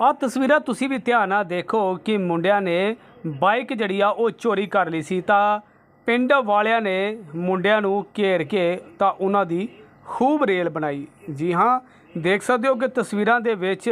ਆਹ ਤਸਵੀਰਾਂ ਤੁਸੀਂ ਵੀ ਧਿਆਨ ਨਾਲ ਦੇਖੋ ਕਿ ਮੁੰਡਿਆਂ ਨੇ ਬਾਈਕ ਜਿਹੜੀ ਆ ਉਹ ਚੋਰੀ ਕਰ ਲਈ ਸੀ ਤਾਂ ਪਿੰਡ ਵਾਲਿਆਂ ਨੇ ਮੁੰਡਿਆਂ ਨੂੰ ਘੇਰ ਕੇ ਤਾਂ ਉਹਨਾਂ ਦੀ ਖੂਬ ਰੇਲ ਬਣਾਈ। ਜੀ ਹਾਂ, ਦੇਖ ਸਕਦੇ ਹੋ ਕਿ ਤਸਵੀਰਾਂ ਦੇ ਵਿੱਚ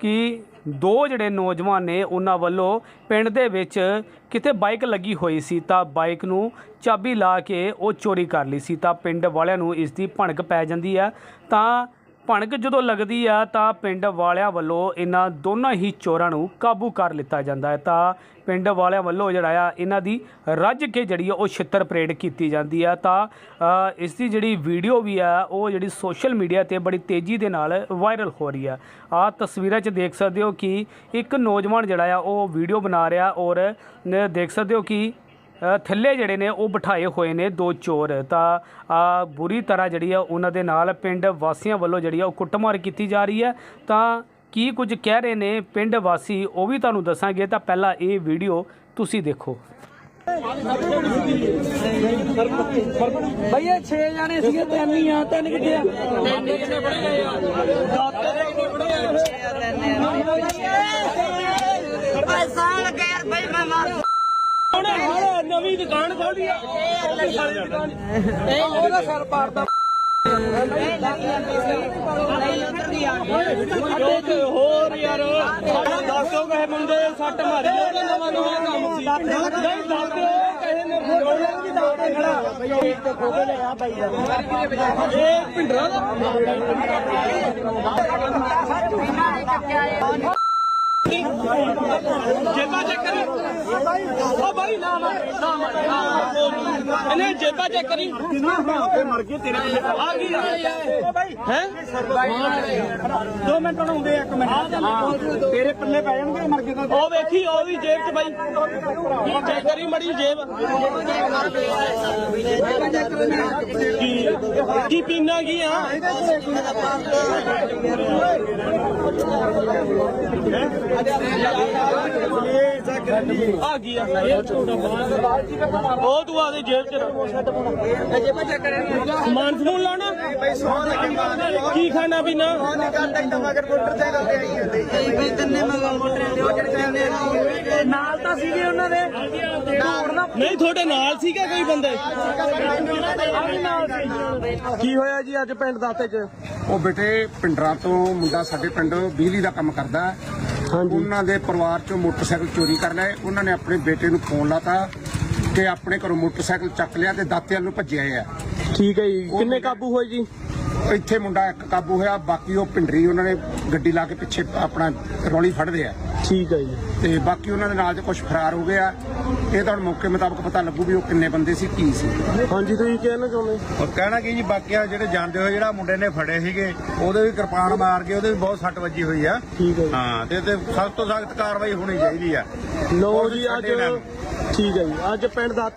ਕਿ ਦੋ ਜਿਹੜੇ ਨੌਜਵਾਨ ਨੇ ਉਹਨਾਂ ਵੱਲੋਂ ਪਿੰਡ ਦੇ ਵਿੱਚ ਕਿਤੇ ਬਾਈਕ ਲੱਗੀ ਹੋਈ ਸੀ ਤਾਂ ਬਾਈਕ ਨੂੰ ਚਾਬੀ ਲਾ ਕੇ ਉਹ ਚੋਰੀ ਕਰ ਲਈ ਸੀ ਤਾਂ ਪਿੰਡ ਵਾਲਿਆਂ ਨੂੰ ਇਸ ਦੀ ਭਣਕ ਪੈ ਜਾਂਦੀ ਹੈ ਤਾਂ ਭਣਕ ਜਦੋਂ ਲੱਗਦੀ ਆ ਤਾਂ ਪਿੰਡ ਵਾਲਿਆਂ ਵੱਲੋਂ ਇਹਨਾਂ ਦੋਨਾਂ ਹੀ ਚੋਰਾਂ ਨੂੰ ਕਾਬੂ ਕਰ ਲਿੱਤਾ ਜਾਂਦਾ ਹੈ। ਤਾਂ ਪਿੰਡ ਵਾਲਿਆਂ ਵੱਲੋਂ ਜਿਹੜਾ ਆ, ਇਹਨਾਂ ਦੀ ਰੱਜ ਕੇ ਜਿਹੜੀ ਆ, ਉਹ ਛਿੱਤਰ ਪਰੇਡ ਕੀਤੀ ਜਾਂਦੀ ਆ। ਤਾਂ ਇਸ ਦੀ ਜਿਹੜੀ ਵੀਡੀਓ ਵੀ ਆ, ਉਹ ਜਿਹੜੀ ਸੋਸ਼ਲ ਮੀਡੀਆ ਤੇ ਬੜੀ ਤੇਜ਼ੀ ਦੇ ਨਾਲ ਵਾਇਰਲ ਹੋ ਰਹੀ ਆ। ਆ ਤਸਵੀਰਾਂ 'ਚ ਦੇਖ ਸਕਦੇ ਹੋ ਕਿ ਇੱਕ ਨੌਜਵਾਨ ਜਿਹੜਾ ਆ, ਉਹ ਵੀਡੀਓ ਬਣਾ ਰਿਹਾ ਔਰ ਦੇਖ ਸਕਦੇ ਹੋ ਕਿ ਥੱਲੇ ਜਿਹੜੇ ਨੇ ਉਹ ਬਿਠਾਏ ਹੋਏ ਨੇ ਦੋ ਚੋਰ। ਤਾਂ ਆ ਬੁਰੀ ਤਰ੍ਹਾਂ ਜਿਹੜੀ ਆ ਉਹਨਾਂ ਦੇ ਨਾਲ ਪਿੰਡ ਵਾਸੀਆਂ ਵੱਲੋਂ ਜਿਹੜੀ ਆ ਉਹ ਕੁੱਟਮਾਰ ਕੀਤੀ ਜਾ ਰਹੀ ਹੈ। ਤਾਂ ਕੀ ਕੁਝ ਕਹਿ ਰਹੇ ਨੇ ਪਿੰਡ ਵਾਸੀ ਉਹ ਵੀ ਤੁਹਾਨੂੰ ਦੱਸਾਂਗੇ। ਤਾਂ ਪਹਿਲਾਂ ਇਹ ਵੀਡੀਓ ਤੁਸੀਂ ਦੇਖੋ। ਭਈਆ 6 ਜਾਣੇ ਸੀਗੇ ਤਿੰਨ ਹੀ ਆ ਤਿੰਨ ਕਿੱਥੇ ਆ? ਪੈਸਾ ਲਗਿਆ ਬਈ ਮੈਂ ਮਾਰੂ ਨਵੀਂ ਦੁਕਾਨ ਖੋਲੀ ਆ। ਉਹਦਾ ਸਰ ਪਾੜਦਾ। ਹੋਰ ਯਾਰ ਦੱਸੋ ਕਹੇ ਮੁੰਡੇ ਸੱਟ ਮਾਰੀ ਉਹਦਾ ਨਵਾਂ ਨਵਾਂ ਕੰਮ ਸੀ। ਨਹੀਂ ਦੱਸ ਦਿਓ ਕਹੇ ਨੇ ਮੁੰਡੇ ਵੀ ਦੱਸ ਦੇ ਖੜਾ ਇੱਕ ਖੋਗੇ ਲਿਆ ਬਾਈ ਇਹ ਪਿੰਡਰਾ ਦਾ ਜੇਬਾਂ ਚੈੱਕ ਕਰੀ। ਓ ਬਾਈ ਨਾ ਨਾ ਨਾ ਨਾ ਇਹਨੇ ਜੇਬਾਂ ਚੈੱਕ ਕਰੀ। ਮਰ ਗਏ ਤੇਰੇ ਆ ਗਈ। ਹੈ? ਦੋ ਮਿੰਟ ਹੁੰਦੇ ਇੱਕ ਮਿੰਟ। ਤੇਰੇ ਪੱਲੇ ਪੈ ਜਾਣਗੇ ਮਰ ਗਏ ਉਹ ਵੇਖੀ ਉਹ ਵੀ ਜੇਬ 'ਚ ਬਾਈ। ਚੈੱਕ ਕਰੀ ਮੜੀ ਜੇਬ? ਕੀ? ਕੀ ਪੀਣਾ ਕੀ ਆ? ਆ ਗਈ ਆ ਉਹ ਤੂੰ ਆਦੇ ਜੇਬ ਚ ਸਮਾਨ ਲਾਉਣਾ ਕੀ ਖਾਣਾ ਪੀਣਾ ਨਾਲ ਤਾਂ ਸੀਗੇ ਉਹਨਾਂ ਦੇ ਨਹੀਂ ਤੁਹਾਡੇ ਨਾਲ ਸੀਗਾ ਕੋਈ ਬੰਦੇ ਕੀ ਹੋਇਆ ਜੀ ਅੱਜ ਪਿੰਡ ਦਾਤੇ ਚ? ਉਹ ਬੇਟੇ ਪਿੰਡਰਾਂ ਤੋਂ ਮੁੰਡਾ ਸਾਡੇ ਪਿੰਡ ਬਿਜਲੀ ਦਾ ਕੰਮ ਕਰਦਾ ਉਹਨਾਂ ਦੇ ਪਰਿਵਾਰ ਚੋਂ ਮੋਟਰਸਾਈਕਲ ਚੋਰੀ ਕਰ ਲਏ। ਉਹਨਾਂ ਨੇ ਆਪਣੇ ਬੇਟੇ ਨੂੰ ਫੋਨ ਲਾਤਾ ਕਿ ਆਪਣੇ ਘਰੋਂ ਮੋਟਰਸਾਈਕਲ ਚੱਕ ਲਿਆ ਤੇ ਦਾਤਿਆਂ ਨੂੰ ਭੱਜਿਆ ਆ। ਠੀਕ ਹੈ ਜੀ। ਕਿੰਨੇ ਕਾਬੂ ਹੋਏ ਜੀ? ਇੱਥੇ ਮੁੰਡਾ ਇੱਕ ਕਾਬੂ ਹੋਇਆ ਬਾਕੀ ਉਹ ਪਿੰਡਰੀ ਉਹਨਾਂ ਨੇ ਗੱਡੀ ਲਾ ਕੇ ਪਿੱਛੇ ਆਪਣਾ ਰੌਲੀ ਫੜਦੇ ਆ। ਠੀਕ ਹੈ ਜੀ। ਤੇ ਬਾਕੀ ਉਹਨਾਂ ਦੇ ਨਾਲ ਦੇ ਕੁਝ ਫਰਾਰ ਹੋ ਗਏ ਆ। ਇਹ ਤਾਂ ਹੁਣ ਮੌਕੇ ਮੁਤਾਬਕ ਪਤਾ ਲੱਗੂ ਵੀ ਉਹ ਕਿੰਨੇ ਬੰਦੇ ਸੀ ਕੀ ਸੀ। ਹਾਂਜੀ ਤੁਸੀਂ ਕੀ ਕਹਿਣਾ ਚਾਹੁੰਦੇ? ਉਹ ਕਹਿਣਾ ਕੀ ਜੀ ਬਾਕੀਆਂ ਜਿਹੜੇ ਜਾਣਦੇ ਹੋ ਜਿਹੜਾ ਮੁੰਡੇ ਨੇ ਫੜੇ ਸੀਗੇ ਉਹਦੇ ਵੀ ਕਿਰਪਾਨ ਮਾਰ ਕੇ ਉਹਦੇ ਵੀ ਬਹੁਤ ਸੱਟ ਵੱਜੀ ਹੋਈ ਆ। ਠੀਕ ਹੈ ਜੀ। ਹਾਂ ਤੇ ਤੇ ਸਖਤ ਤੋਂ ਸਖਤ ਕਾਰਵਾਈ ਹੋਣੀ ਚਾਹੀਦੀ ਆ। ਲੋ ਜੀ ਅੱਜ। ਠੀਕ ਹੈ ਜੀ। ਅੱਜ ਪਿੰਡ ਦਾ